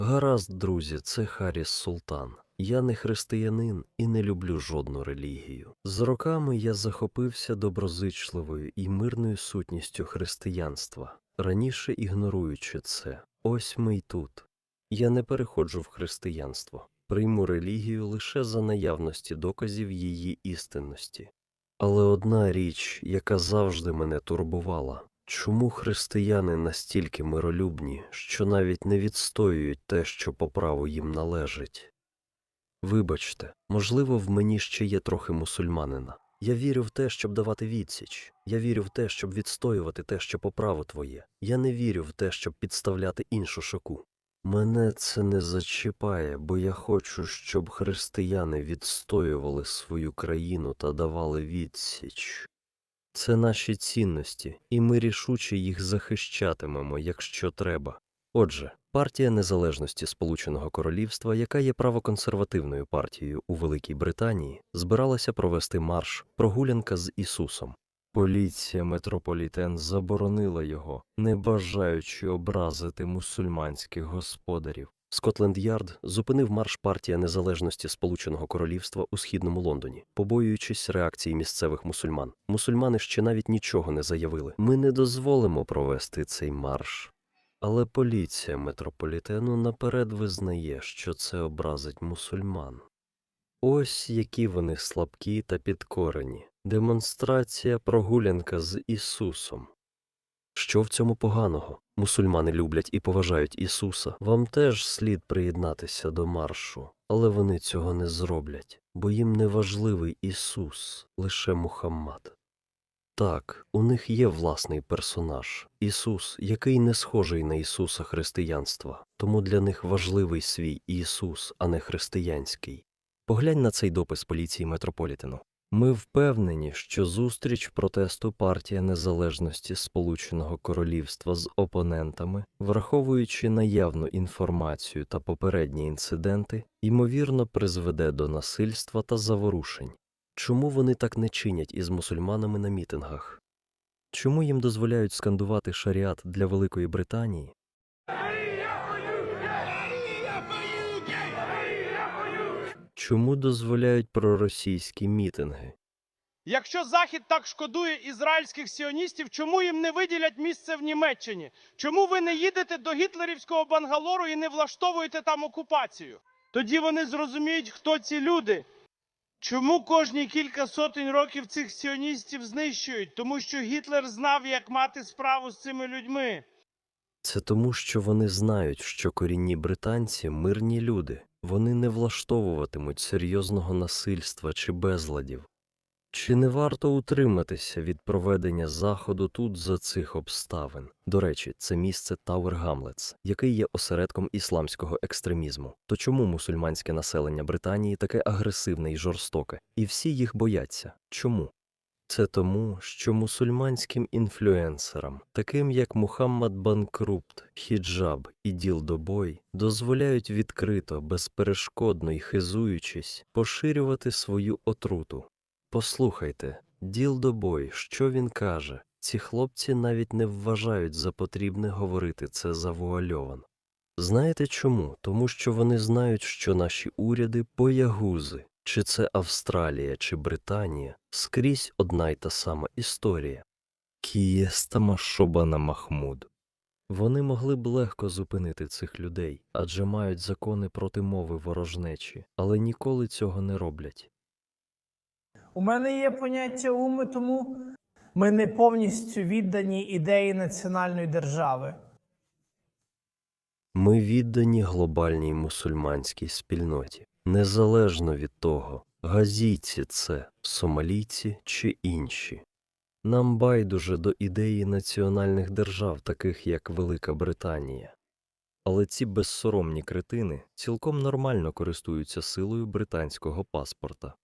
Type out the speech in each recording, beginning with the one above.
Гаразд, друзі, це Харіс Султан. Я не християнин і не люблю жодну релігію. З роками я захопився доброзичливою і мирною сутністю християнства, раніше ігноруючи це. Ось ми й тут. Я не переходжу в християнство, прийму релігію лише за наявності доказів її істинності. Але одна річ, яка завжди мене турбувала, чому християни настільки миролюбні, що навіть не відстоюють те, що по праву їм належить? Вибачте, можливо, в мені ще є трохи мусульманина. Я вірю в те, щоб давати відсіч. Я вірю в те, щоб відстоювати те, що по праву твоє. Я не вірю в те, щоб підставляти іншу шоку. Мене це не зачіпає, бо я хочу, щоб християни відстоювали свою країну та давали відсіч. Це наші цінності, і ми рішуче їх захищатимемо, якщо треба. Отже, партія незалежності Сполученого Королівства, яка є правоконсервативною партією у Великій Британії, збиралася провести марш прогулянка з Ісусом. Поліція метрополітен заборонила його, не бажаючи образити мусульманських господарів. Скотленд-Ярд зупинив марш партія незалежності Сполученого Королівства у східному Лондоні, побоюючись реакції місцевих мусульман. Мусульмани ще навіть нічого не заявили. Ми не дозволимо провести цей марш. Але поліція метрополітену наперед визнає, що це образить мусульман. Ось які вони слабкі та підкорені. Демонстрація прогулянка з Ісусом. Що в цьому поганого? Мусульмани люблять і поважають Ісуса. Вам теж слід приєднатися до маршу, але вони цього не зроблять, бо їм не важливий Ісус, лише Мухаммад. Так, у них є власний персонаж Ісус, який не схожий на Ісуса християнства, тому для них важливий свій Ісус, а не християнський. Поглянь на цей допис поліції метрополітену. Ми впевнені, що зустріч протесту партія незалежності Сполученого Королівства з опонентами, враховуючи наявну інформацію та попередні інциденти, ймовірно призведе до насильства та заворушень. Чому вони так не чинять із мусульманами на мітингах? Чому їм дозволяють скандувати шаріат для Великої Британії, чому дозволяють проросійські мітинги? Якщо Захід так шкодує ізраїльських сіоністів, чому їм не виділять місце в Німеччині? Чому ви не їдете до гітлерівського Бангалору і не влаштовуєте там окупацію? Тоді вони зрозуміють, хто ці люди. Чому кожні кілька сотень років цих сіоністів знищують? Тому що Гітлер знав, як мати справу з цими людьми. Це тому, що вони знають, що корінні британці мирні люди, вони не влаштовуватимуть серйозного насильства чи безладів. Чи не варто утриматися від проведення заходу тут за цих обставин? До речі, це місце Тауер Гамлетс, який є осередком ісламського екстремізму. То чому мусульманське населення Британії таке агресивне і жорстоке, і всі їх бояться? Чому? Це тому, що мусульманським інфлюенсерам, таким як Мухаммад Банкрупт, Хіджаб і Ділдобой, дозволяють відкрито, безперешкодно і хизуючись, поширювати свою отруту. Послухайте, Ділдобой, що він каже? Ці хлопці навіть не вважають за потрібне говорити це завуальовано. Знаєте чому? Тому що вони знають, що наші уряди боягузи, чи це Австралія, чи Британія, скрізь одна й та сама історія. Кієстама Шобана Махмуд. Вони могли б легко зупинити цих людей, адже мають закони проти мови ворожнечі, але ніколи цього не роблять. У мене є поняття уми, тому ми не повністю віддані ідеї національної держави. Ми віддані глобальній мусульманській спільноті, незалежно від того, газійці це, сомалійці чи інші. Нам байдуже до ідеї національних держав, таких як Велика Британія. Але ці безсоромні кретини цілком нормально користуються силою британського паспорта.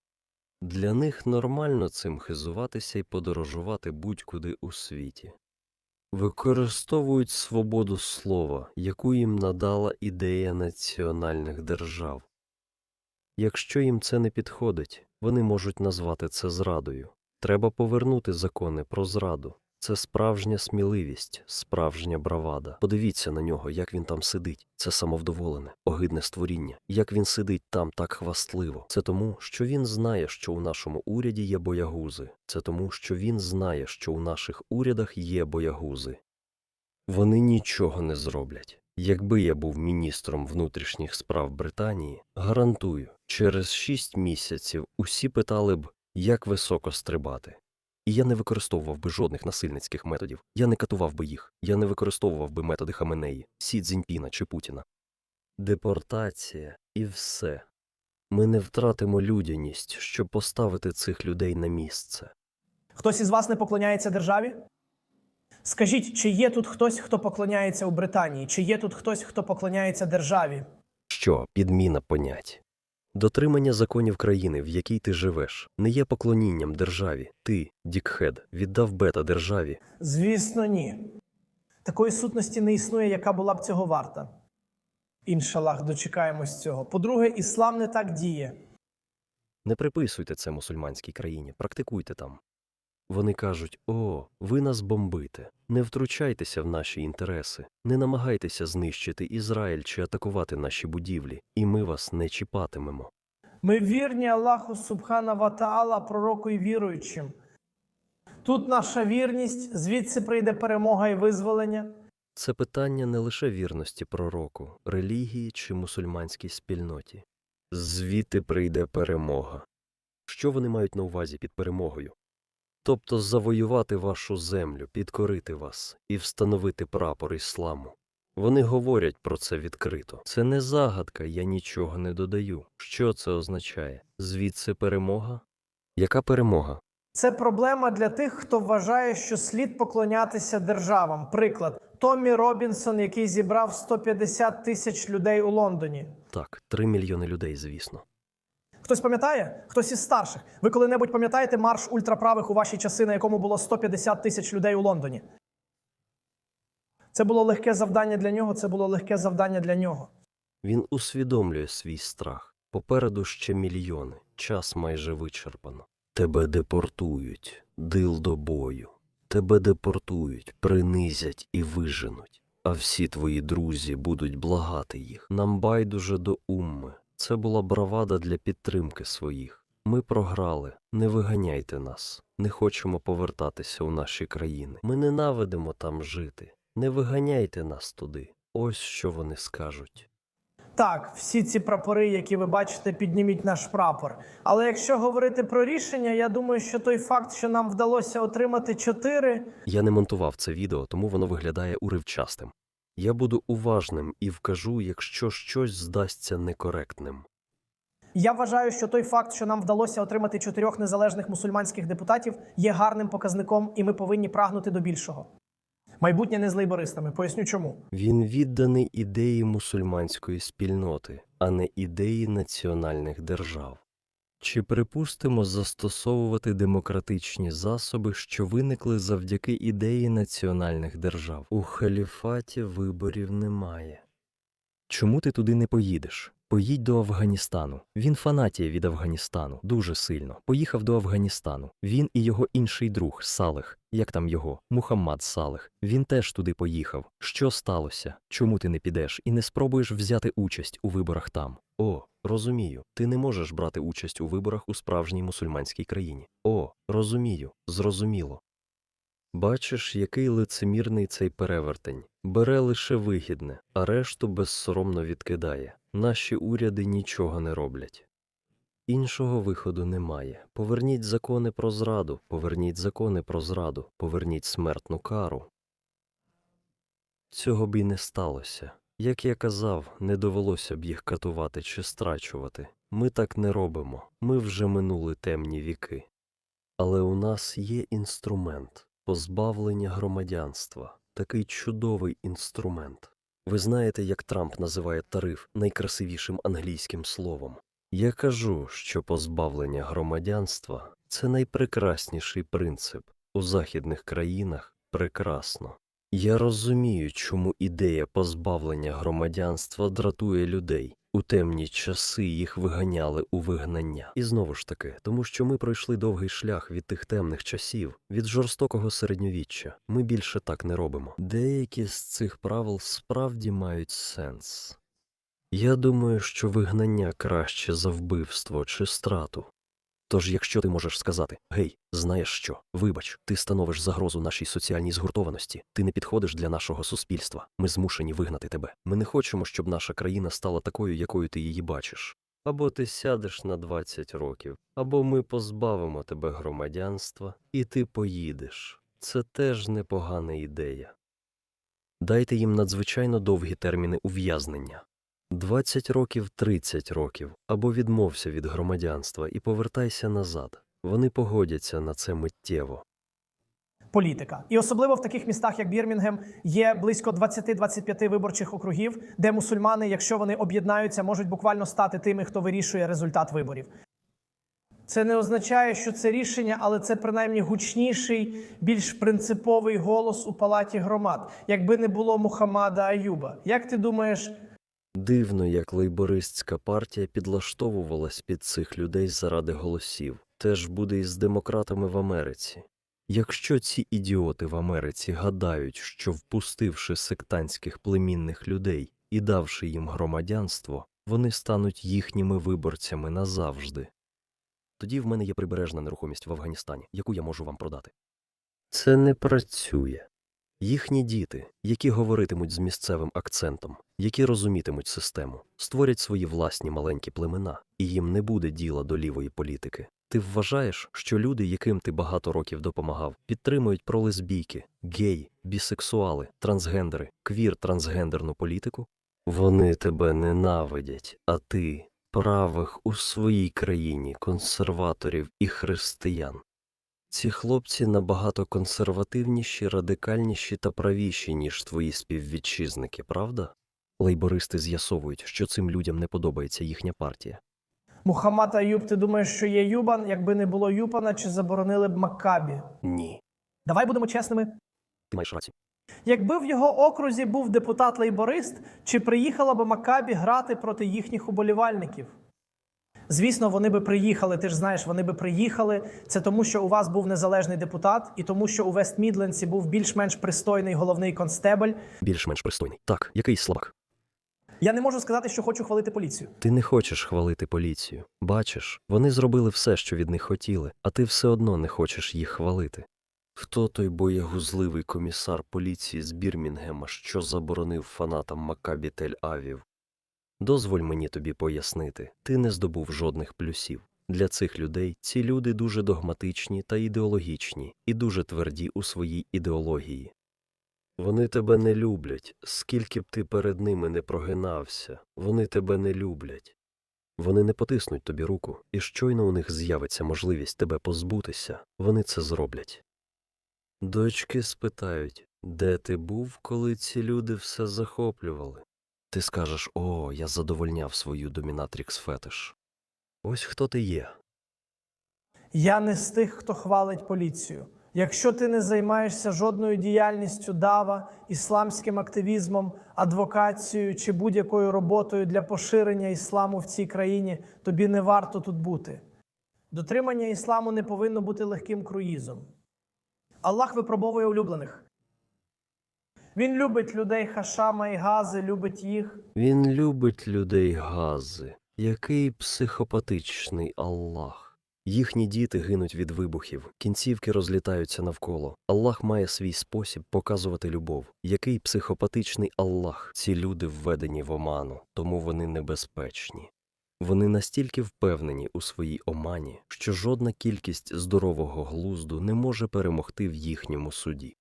Для них нормально цим хизуватися і подорожувати будь-куди у світі. Використовують свободу слова, яку їм надала ідея національних держав. Якщо їм це не підходить, вони можуть назвати це зрадою. Треба повернути закони про зраду. Це справжня сміливість, справжня бравада. Подивіться на нього, як він там сидить. Це самовдоволене, огидне створіння. Як він сидить там так хвастливо. Це тому, що він знає, що у нашому уряді є боягузи. Це тому, що він знає, що у наших урядах є боягузи. Вони нічого не зроблять. Якби я був міністром внутрішніх справ Британії, гарантую, через шість місяців усі питали б, як високо стрибати. І я не використовував би жодних насильницьких методів. Я не катував би їх. Я не використовував би методи Хаменеї, Сі Цзіньпіна чи Путіна. Депортація і все. Ми не втратимо людяність, щоб поставити цих людей на місце. Хтось із вас не поклоняється державі? Скажіть, чи є тут хтось, хто поклоняється у Британії? Чи є тут хтось, хто поклоняється державі? Що підміна понять? Дотримання законів країни, в якій ти живеш, не є поклонінням державі. Ти, Дікхед, віддав бета державі. Звісно, ні. Такої сутності не існує, яка була б цього варта. Іншалах, дочекаємось цього. По-друге, іслам не так діє. Не приписуйте це мусульманській країні, практикуйте там. Вони кажуть: О, ви нас бомбите. Не втручайтеся в наші інтереси, не намагайтеся знищити Ізраїль чи атакувати наші будівлі, і ми вас не чіпатимемо. Ми вірні Аллаху Субхана Ва Таала, пророку і віруючим. Тут наша вірність, звідси прийде перемога і визволення. Це питання не лише вірності пророку, релігії чи мусульманській спільноті. Звідти прийде перемога. Що вони мають на увазі під перемогою? Тобто завоювати вашу землю, підкорити вас і встановити прапор ісламу. Вони говорять про це відкрито. Це не загадка, я нічого не додаю. Що це означає? Звідси перемога? Яка перемога? Це проблема для тих, хто вважає, що слід поклонятися державам. Приклад Томмі Робінсон, який зібрав 150 тисяч людей у Лондоні. Так, три мільйони людей, звісно. Хтось пам'ятає? Хтось із старших. Ви коли-небудь пам'ятаєте марш ультраправих у ваші часи, на якому було 150 тисяч людей у Лондоні? Це було легке завдання для нього, це було легке завдання для нього. Він усвідомлює свій страх. Попереду ще мільйони. Час майже вичерпано. Тебе депортують, дил до бою. Тебе депортують, принизять і виженуть. А всі твої друзі будуть благати їх. Нам байдуже до умми. Це була бравада для підтримки своїх. Ми програли. Не виганяйте нас. Не хочемо повертатися у наші країни. Ми ненавидимо там жити. Не виганяйте нас туди. Ось що вони скажуть. Так, всі ці прапори, які ви бачите, підніміть наш прапор. Але якщо говорити про рішення, я думаю, що той факт, що нам вдалося отримати чотири, Я не монтував це відео, тому воно виглядає уривчастим. Я буду уважним і вкажу, якщо щось здасться некоректним. Я вважаю, що той факт, що нам вдалося отримати чотирьох незалежних мусульманських депутатів, є гарним показником, і ми повинні прагнути до більшого. Майбутнє не з лейбористами. Поясню чому. Він відданий ідеї мусульманської спільноти, а не ідеї національних держав. Чи припустимо застосовувати демократичні засоби, що виникли завдяки ідеї національних держав? У халіфаті виборів немає. Чому ти туди не поїдеш? Поїдь до Афганістану. Він фанатіє від Афганістану дуже сильно. Поїхав до Афганістану. Він і його інший друг Салих. Як там його? Мухаммад Салих. Він теж туди поїхав. Що сталося? Чому ти не підеш і не спробуєш взяти участь у виборах там? О, розумію. Ти не можеш брати участь у виборах у справжній мусульманській країні. О, розумію, зрозуміло. Бачиш, який лицемірний цей перевертень. Бере лише вигідне, а решту безсоромно відкидає. Наші уряди нічого не роблять. Іншого виходу немає. Поверніть закони про зраду, поверніть закони про зраду, поверніть смертну кару. Цього б і не сталося. Як я казав, не довелося б їх катувати чи страчувати. Ми так не робимо. Ми вже минули темні віки. Але у нас є інструмент позбавлення громадянства, такий чудовий інструмент. Ви знаєте, як Трамп називає тариф найкрасивішим англійським словом. Я кажу, що позбавлення громадянства це найпрекрасніший принцип. У західних країнах прекрасно. Я розумію, чому ідея позбавлення громадянства дратує людей. У темні часи їх виганяли у вигнання. І знову ж таки, тому що ми пройшли довгий шлях від тих темних часів, від жорстокого середньовіччя. Ми більше так не робимо. Деякі з цих правил справді мають сенс. Я думаю, що вигнання краще за вбивство чи страту. Тож, якщо ти можеш сказати Гей, знаєш що, вибач, ти становиш загрозу нашій соціальній згуртованості, ти не підходиш для нашого суспільства. Ми змушені вигнати тебе. Ми не хочемо, щоб наша країна стала такою, якою ти її бачиш. Або ти сядеш на 20 років, або ми позбавимо тебе громадянства, і ти поїдеш. Це теж непогана ідея. Дайте їм надзвичайно довгі терміни ув'язнення. 20 років, 30 років, або відмовся від громадянства і повертайся назад. Вони погодяться на це миттєво. політика. І особливо в таких містах, як Бірмінгем, є близько 20-25 виборчих округів, де мусульмани, якщо вони об'єднаються, можуть буквально стати тими, хто вирішує результат виборів. Це не означає, що це рішення, але це принаймні гучніший, більш принциповий голос у палаті громад, якби не було Мухаммада Аюба. Як ти думаєш, Дивно, як лейбористська партія підлаштовувалась під цих людей заради голосів. Теж буде і з демократами в Америці. Якщо ці ідіоти в Америці гадають, що впустивши сектантських племінних людей і давши їм громадянство, вони стануть їхніми виборцями назавжди. Тоді в мене є прибережна нерухомість в Афганістані, яку я можу вам продати. Це не працює. Їхні діти, які говоритимуть з місцевим акцентом, які розумітимуть систему, створять свої власні маленькі племена, і їм не буде діла до лівої політики. Ти вважаєш, що люди, яким ти багато років допомагав, підтримують пролесбійки, гей, бісексуали, трансгендери, квір трансгендерну політику? Вони тебе ненавидять, а ти правих у своїй країні консерваторів і християн. Ці хлопці набагато консервативніші, радикальніші та правіші, ніж твої співвітчизники, правда? Лейбористи з'ясовують, що цим людям не подобається їхня партія. Мухаммад Аюб, ти думаєш, що є Юбан? Якби не було Юпана, чи заборонили б Маккабі? Ні. Давай будемо чесними. Ти маєш рацію. Якби в його окрузі був депутат лейборист, чи приїхала б Макабі грати проти їхніх уболівальників? Звісно, вони би приїхали. Ти ж знаєш, вони би приїхали. Це тому, що у вас був незалежний депутат, і тому, що у Вест Мідлендсі був більш-менш пристойний головний констебель. Більш-менш пристойний. Так, якийсь слабак. Я не можу сказати, що хочу хвалити поліцію. Ти не хочеш хвалити поліцію. Бачиш, вони зробили все, що від них хотіли, а ти все одно не хочеш їх хвалити. Хто той боягузливий комісар поліції з Бірмінгема, що заборонив фанатам Макабі Тель-Авів? Дозволь мені тобі пояснити, ти не здобув жодних плюсів. Для цих людей ці люди дуже догматичні та ідеологічні і дуже тверді у своїй ідеології. Вони тебе не люблять, скільки б ти перед ними не прогинався, вони тебе не люблять. Вони не потиснуть тобі руку, і щойно у них з'явиться можливість тебе позбутися, вони це зроблять. Дочки спитають, де ти був, коли ці люди все захоплювали? Ти скажеш О, я задовольняв свою домінатрікс фетиш. Ось хто ти є. Я не з тих, хто хвалить поліцію. Якщо ти не займаєшся жодною діяльністю дава, ісламським активізмом, адвокацією чи будь-якою роботою для поширення ісламу в цій країні, тобі не варто тут бути. Дотримання ісламу не повинно бути легким круїзом. Аллах випробовує улюблених. Він любить людей Хашама і Гази, любить їх. Він любить людей гази. Який психопатичний Аллах. Їхні діти гинуть від вибухів, кінцівки розлітаються навколо. Аллах має свій спосіб показувати любов. Який психопатичний Аллах. Ці люди введені в оману, тому вони небезпечні. Вони настільки впевнені у своїй омані, що жодна кількість здорового глузду не може перемогти в їхньому суді.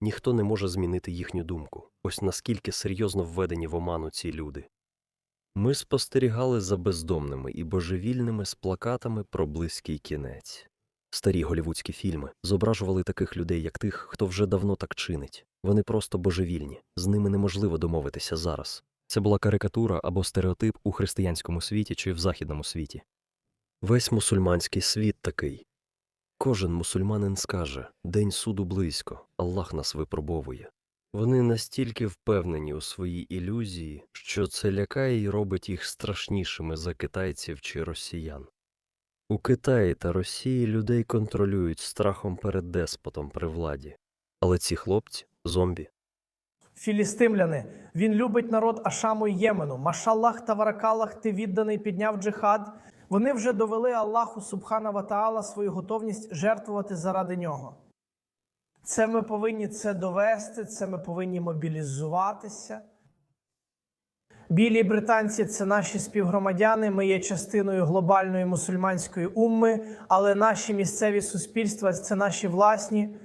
Ніхто не може змінити їхню думку. Ось наскільки серйозно введені в оману ці люди. Ми спостерігали за бездомними і божевільними з плакатами про близький кінець. Старі голівудські фільми зображували таких людей, як тих, хто вже давно так чинить. Вони просто божевільні, з ними неможливо домовитися зараз. Це була карикатура або стереотип у християнському світі чи в західному світі. Весь мусульманський світ такий. Кожен мусульманин скаже День суду близько, Аллах нас випробовує. Вони настільки впевнені у своїй ілюзії, що це лякає і робить їх страшнішими за китайців чи росіян. У Китаї та Росії людей контролюють страхом перед деспотом при владі. Але ці хлопці зомбі. Філістимляни, він любить народ Ашаму і Ємену. Машаллах та Варакаллах, ти відданий підняв джихад. Вони вже довели Аллаху Субхана Ва Таала свою готовність жертвувати заради нього. Це ми повинні це довести, це ми повинні мобілізуватися. Білі британці це наші співгромадяни. Ми є частиною глобальної мусульманської умми, але наші місцеві суспільства це наші власні.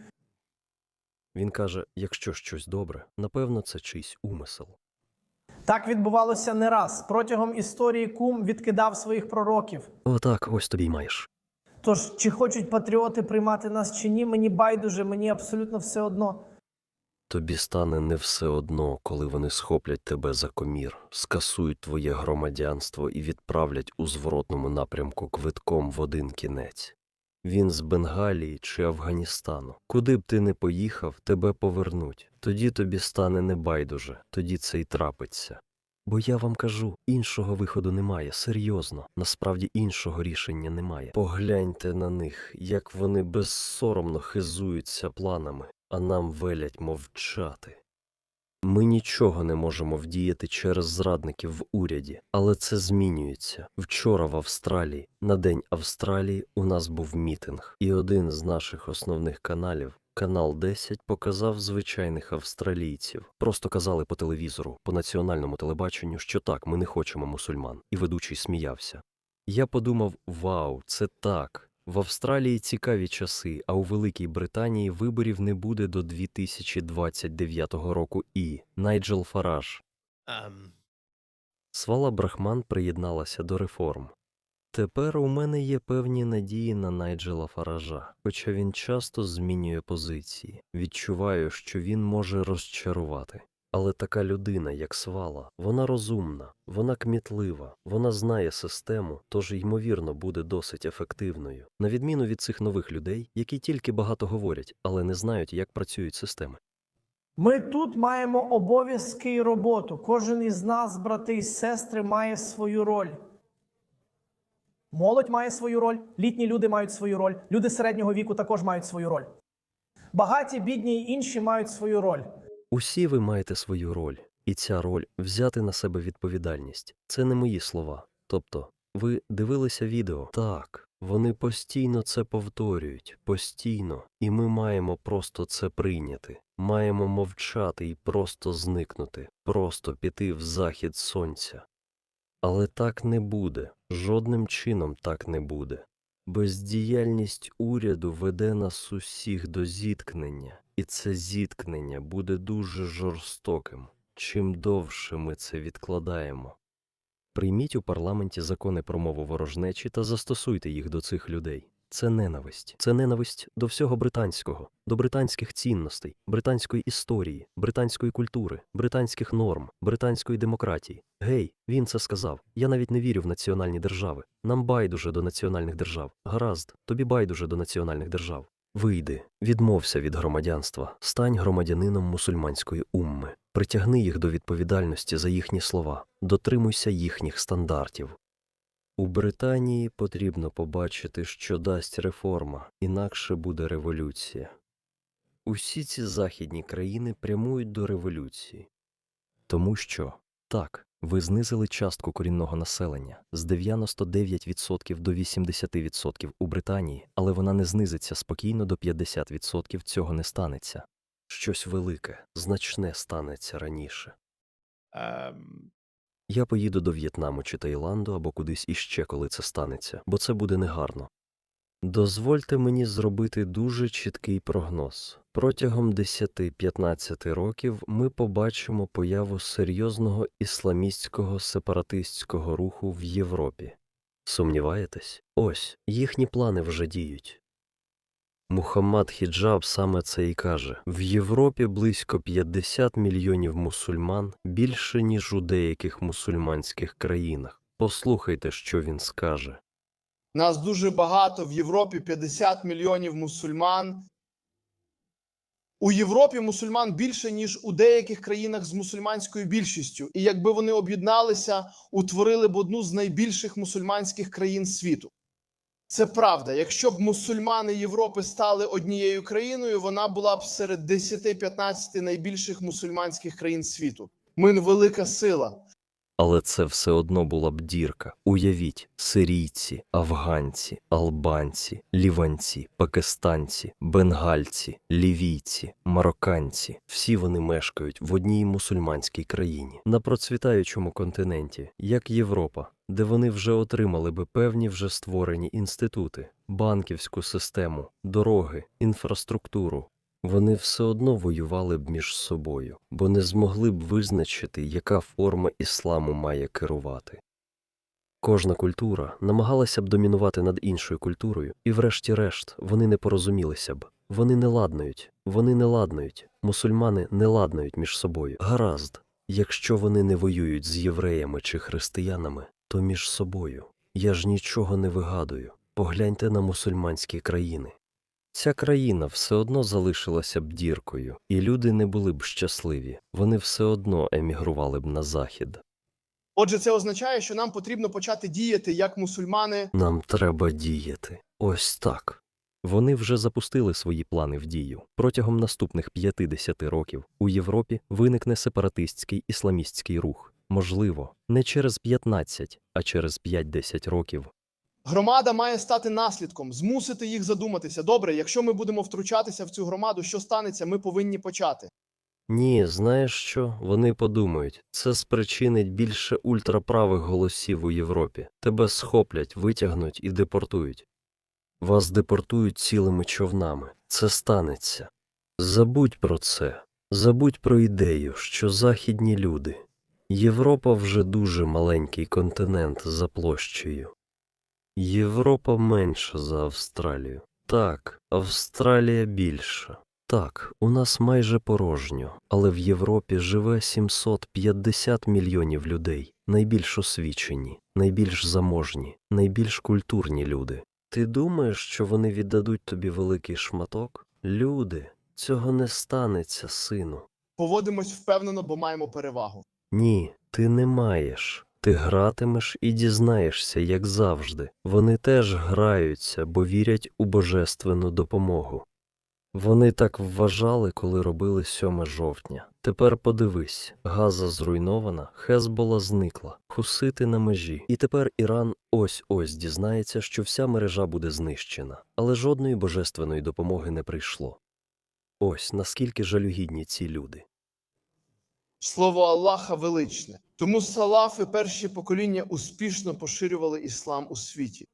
Він каже: якщо щось добре, напевно, це чийсь умисел. Так відбувалося не раз. Протягом історії кум відкидав своїх пророків. Отак, ось тобі й маєш. Тож, чи хочуть патріоти приймати нас чи ні, мені байдуже, мені абсолютно все одно. Тобі стане не все одно, коли вони схоплять тебе за комір, скасують твоє громадянство і відправлять у зворотному напрямку квитком в один кінець. Він з Бенгалії чи Афганістану. Куди б ти не поїхав, тебе повернуть. Тоді тобі стане небайдуже, тоді це й трапиться. Бо я вам кажу, іншого виходу немає, серйозно, насправді іншого рішення немає. Погляньте на них, як вони безсоромно хизуються планами, а нам велять мовчати. Ми нічого не можемо вдіяти через зрадників в уряді, але це змінюється. Вчора в Австралії, на День Австралії, у нас був мітинг, і один з наших основних каналів, канал 10, показав звичайних австралійців. Просто казали по телевізору, по національному телебаченню, що так, ми не хочемо мусульман, і ведучий сміявся. Я подумав: вау, це так. В Австралії цікаві часи, а у Великій Британії виборів не буде до 2029 року і Найджел Фараж. Um, Свала Брахман приєдналася до реформ. Тепер у мене є певні надії на Найджела Фаража, хоча він часто змінює позиції. Відчуваю, що він може розчарувати. Але така людина, як Свала, вона розумна, вона кмітлива, вона знає систему, тож, ймовірно, буде досить ефективною, на відміну від цих нових людей, які тільки багато говорять, але не знають, як працюють системи. Ми тут маємо обов'язки і роботу. Кожен із нас, брати і сестри, має свою роль. Молодь має свою роль, літні люди мають свою роль, люди середнього віку також мають свою роль. Багаті, бідні і інші мають свою роль. Усі ви маєте свою роль, і ця роль взяти на себе відповідальність. Це не мої слова. Тобто, ви дивилися відео? Так, вони постійно це повторюють, постійно, і ми маємо просто це прийняти. Маємо мовчати і просто зникнути, просто піти в захід сонця. Але так не буде, жодним чином так не буде. Бездіяльність уряду веде нас усіх до зіткнення, і це зіткнення буде дуже жорстоким, чим довше ми це відкладаємо. Прийміть у парламенті закони про мову ворожнечі та застосуйте їх до цих людей. Це ненависть. Це ненависть до всього британського, до британських цінностей, британської історії, британської культури, британських норм, британської демократії. Гей, він це сказав. Я навіть не вірю в національні держави. Нам байдуже до національних держав. Гаразд, тобі байдуже до національних держав. Вийди, відмовся від громадянства, стань громадянином мусульманської умми, притягни їх до відповідальності за їхні слова, дотримуйся їхніх стандартів. У Британії потрібно побачити, що дасть реформа, інакше буде революція. Усі ці західні країни прямують до революції. Тому що, так, ви знизили частку корінного населення з 99% до 80% у Британії, але вона не знизиться спокійно до 50% цього не станеться. Щось велике, значне станеться раніше. um, Я поїду до В'єтнаму чи Таїланду або кудись іще, коли це станеться, бо це буде негарно. Дозвольте мені зробити дуже чіткий прогноз. Протягом 10-15 років ми побачимо появу серйозного ісламістського сепаратистського руху в Європі. Сумніваєтесь? Ось їхні плани вже діють. Мухаммад Хіджаб саме це і каже: в Європі близько 50 мільйонів мусульман більше, ніж у деяких мусульманських країнах. Послухайте, що він скаже. Нас дуже багато в Європі 50 мільйонів мусульман. У Європі мусульман більше ніж у деяких країнах з мусульманською більшістю, і якби вони об'єдналися, утворили б одну з найбільших мусульманських країн світу. Це правда. Якщо б мусульмани Європи стали однією країною, вона була б серед 10-15 найбільших мусульманських країн світу. Ми велика сила. Але це все одно була б дірка. Уявіть, сирійці, афганці, албанці, ліванці, пакистанці, бенгальці, лівійці, марокканці. Всі вони мешкають в одній мусульманській країні на процвітаючому континенті, як Європа, де вони вже отримали би певні вже створені інститути, банківську систему, дороги, інфраструктуру. Вони все одно воювали б між собою, бо не змогли б визначити, яка форма ісламу має керувати. Кожна культура намагалася б домінувати над іншою культурою, і врешті-решт вони не порозумілися б. Вони не ладнають, вони не ладнають, мусульмани не ладнають між собою. Гаразд, якщо вони не воюють з євреями чи християнами, то між собою. Я ж нічого не вигадую. Погляньте на мусульманські країни. Ця країна все одно залишилася б діркою, і люди не були б щасливі, вони все одно емігрували б на захід. Отже, це означає, що нам потрібно почати діяти як мусульмани. Нам треба діяти. Ось так. Вони вже запустили свої плани в дію. Протягом наступних 50 років у Європі виникне сепаратистський ісламістський рух. Можливо, не через 15, а через 5-10 років. Громада має стати наслідком, змусити їх задуматися. Добре, якщо ми будемо втручатися в цю громаду, що станеться, ми повинні почати. Ні, знаєш що? Вони подумають, це спричинить більше ультраправих голосів у Європі. Тебе схоплять, витягнуть і депортують. Вас депортують цілими човнами. Це станеться. Забудь про це. Забудь про ідею, що західні люди. Європа вже дуже маленький континент за площею. Європа менша за Австралію. Так, Австралія більша. Так, у нас майже порожньо, але в Європі живе 750 мільйонів людей, найбільш освічені, найбільш заможні, найбільш культурні люди. Ти думаєш, що вони віддадуть тобі великий шматок? Люди, цього не станеться, сину. Поводимось впевнено, бо маємо перевагу. Ні, ти не маєш. Ти гратимеш і дізнаєшся, як завжди. Вони теж граються, бо вірять у божественну допомогу. Вони так вважали, коли робили 7 жовтня. Тепер подивись, Газа зруйнована, Хезбола зникла, хусити на межі. І тепер Іран ось-ось дізнається, що вся мережа буде знищена, але жодної божественної допомоги не прийшло. Ось наскільки жалюгідні ці люди. Слово Аллаха величне. Тому салафи перші покоління успішно поширювали іслам у світі.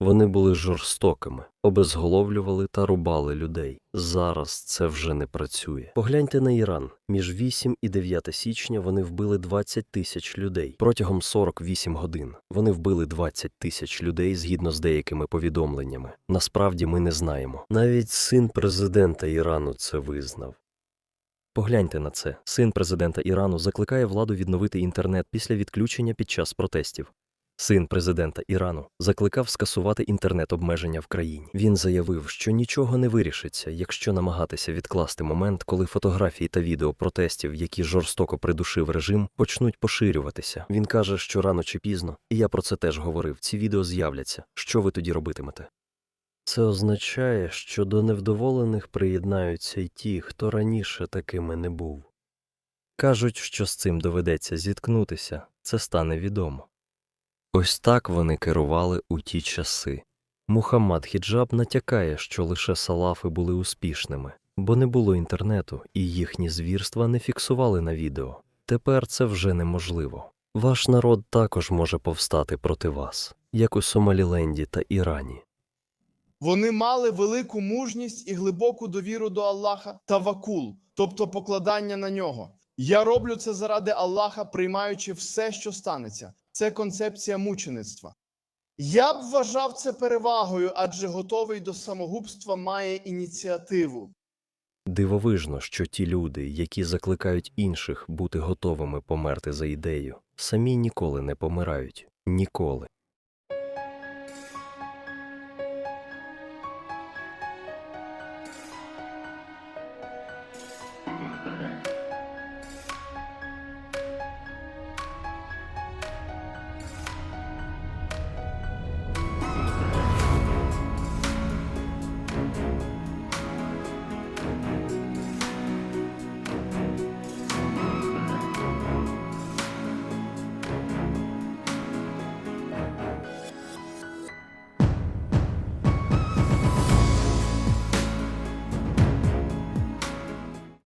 Вони були жорстокими, обезголовлювали та рубали людей. Зараз це вже не працює. Погляньте на Іран. Між 8 і 9 січня вони вбили 20 тисяч людей. Протягом 48 годин вони вбили 20 тисяч людей згідно з деякими повідомленнями. Насправді ми не знаємо. Навіть син президента Ірану це визнав. Погляньте на це. Син президента Ірану закликає владу відновити інтернет після відключення під час протестів. Син президента Ірану закликав скасувати інтернет-обмеження в країні. Він заявив, що нічого не вирішиться, якщо намагатися відкласти момент, коли фотографії та відео протестів, які жорстоко придушив режим, почнуть поширюватися. Він каже, що рано чи пізно, і я про це теж говорив. Ці відео з'являться. Що ви тоді робитимете? Це означає, що до невдоволених приєднаються й ті, хто раніше такими не був. Кажуть, що з цим доведеться зіткнутися, це стане відомо. Ось так вони керували у ті часи. Мухаммад Хіджаб натякає, що лише салафи були успішними, бо не було інтернету, і їхні звірства не фіксували на відео. Тепер це вже неможливо. Ваш народ також може повстати проти вас, як у Сомаліленді та Ірані. Вони мали велику мужність і глибоку довіру до Аллаха та вакул, тобто покладання на нього. Я роблю це заради Аллаха, приймаючи все, що станеться. Це концепція мучеництва. Я б вважав це перевагою, адже готовий до самогубства має ініціативу. Дивовижно, що ті люди, які закликають інших бути готовими померти за ідею, самі ніколи не помирають. Ніколи.